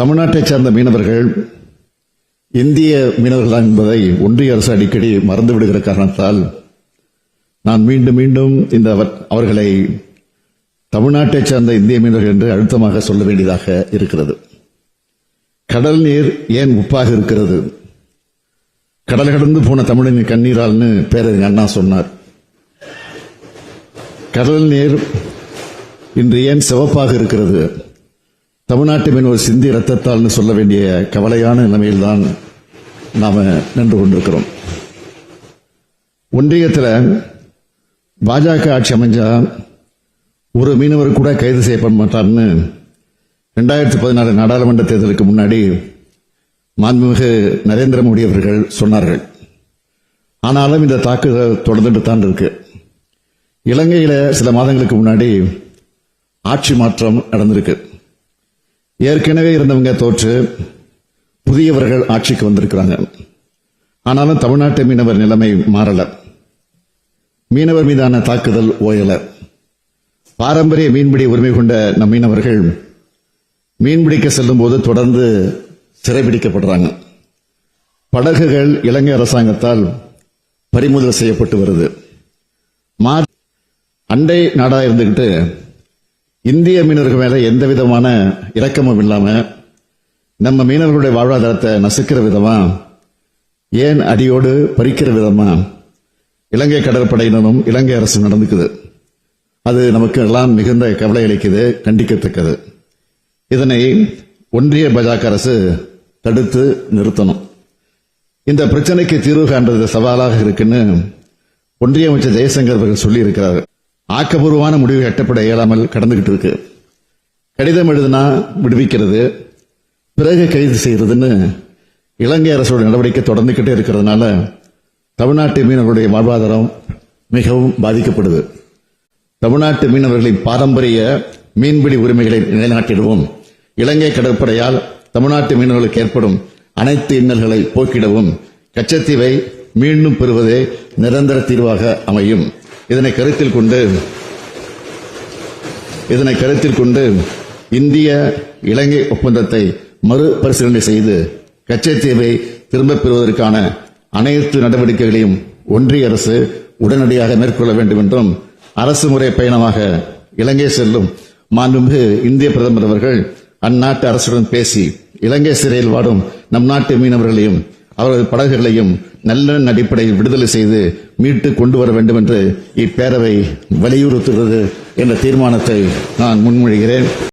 தமிழ்நாட்டைச் சேர்ந்த மீனவர்கள் இந்திய மீனவர்கள் என்பதை ஒன்றிய அரசு அடிக்கடி மறந்து விடுகிற காரணத்தால் நான் மீண்டும் மீண்டும் இந்த அவர்- அவர்களை தமிழ்நாட்டைச் சேர்ந்த இந்திய மீனவர்கள் என்று அழுத்தமாக சொல்ல வேண்டியதாக இருக்கிறது. கடல் நீர் ஏன் உப்பாக இருக்கிறது? கடல் கடந்து போன தமிழனின் கண்ணீரால்னு பேரறிஞர் அண்ணா சொன்னார். கடல் நீர் இன்று ஏன் சிவப்பாக இருக்கிறது? தமிழ்நாட்டு மீன் ஒரு சிந்தி ரத்தத்தால்னு சொல்ல வேண்டிய கவலையான நிலைமையில்தான் நாம நின்று கொண்டிருக்கிறோம். ஒன்றியத்தில் பாஜக ஆட்சி அமைஞ்சா ஒரு மீனவர் கூட கைது செய்யப்பட மாட்டார்னு ரெண்டாயிரத்தி பதினாறு நாடாளுமன்ற தேர்தலுக்கு முன்னாடி மாண்புமிகு நரேந்திர மோடி அவர்கள் சொன்னார்கள். ஆனாலும் இந்த தாக்குதல் தொடர்ந்துட்டு தான் இருக்கு. இலங்கையில் சில மாதங்களுக்கு முன்னாடி ஆட்சி மாற்றம் நடந்திருக்கு. ஏற்கனவே இருந்தவங்க தோற்று புதியவர்கள் ஆட்சிக்கு வந்திருக்கிறாங்க. ஆனாலும் தமிழ்நாட்டு மீனவர் நிலைமை மாறல. மீனவர் மீதான தாக்குதல் ஓயல. பாரம்பரிய மீன்பிடி உரிமை கொண்ட நம் மீனவர்கள் மீன்பிடிக்க செல்லும் போது தொடர்ந்து சிறைபிடிக்கப்படுறாங்க. படகுகள் இலங்கை அரசாங்கத்தால் பறிமுதல் செய்யப்பட்டு வருது. மார்ச் அண்டை நாடா இருந்துகிட்டு இந்திய மீனவர்கள் மேல எந்த விதமான இரக்கமும் இல்லாம நம்ம மீனவர்களுடைய வாழ்வாதாரத்தை நசுக்கிற விதமா ஏன் அடியோடு பறிக்கிற விதமா இலங்கை கடற்படையினரும் இலங்கை அரசு நடந்துக்குது. அது நமக்கு எல்லாம் மிகுந்த கவலை அளிக்குது கண்டிக்கத்தக்கது. இதனை ஒன்றிய பாஜக அரசு தடுத்து நிறுத்தணும். இந்த பிரச்சனைக்கு தீர்வு காண்றது சவாலாக இருக்குன்னு ஒன்றிய அமைச்சர் ஜெயசங்கர் அவர்கள் சொல்லியிருக்கிறார். ஆக்கபூர்வமான முடிவு எட்டப்பட இயலாமல் கடந்துகிட்டு இருக்கு கடிதம் எழுதினா விடுவிக்கிறது. பிறகு கைது செய்யறதுன்னு இலங்கை அரசோட நடவடிக்கை தொடர்ந்துகிட்டே இருக்கிறதுனால தமிழ்நாட்டு மீனவர்களுடைய வாழ்வாதாரம் மிகவும் பாதிக்கப்படுது. தமிழ்நாட்டு மீனவர்களின் பாரம்பரிய மீன்பிடி உரிமைகளை நிலைநாட்டிடுவோம். இலங்கை கடற்படையால் தமிழ்நாட்டு மீனவர்களுக்கு ஏற்படும் அனைத்து இன்னல்களை போக்கிடவும். கச்சத்தீவை மீண்டும் பெறுவதே நிரந்தர தீர்வாக அமையும். இதனை கருத்தில் கொண்டு இதனை கருத்தில் கொண்டு இந்திய இலங்கை ஒப்பந்தத்தை மறுபரிசீலனை செய்து கச்சத்தீவை திரும்பப் பெறுவதற்கான அனைத்து நடவடிக்கைகளையும் ஒன்றிய அரசு உடனடியாக மேற்கொள்ள வேண்டும் என்றும் அரசு முறை பயணமாக இலங்கை செல்லும் மாண்புமிகு இந்திய பிரதமர் அவர்கள் அந்நாட்டு அரசுடன் பேசி இலங்கை சிறையில் வாடும் நம் நாட்டு மீனவர்களையும் அவரது படகுகளையும் நல்ல அடிப்படையில் விடுதலை செய்து மீட்டு கொண்டு வர வேண்டும் என்று இப்பேரவை வலியுறுத்துகிறது என்ற தீர்மானத்தை நான் முன்மொழிகிறேன்.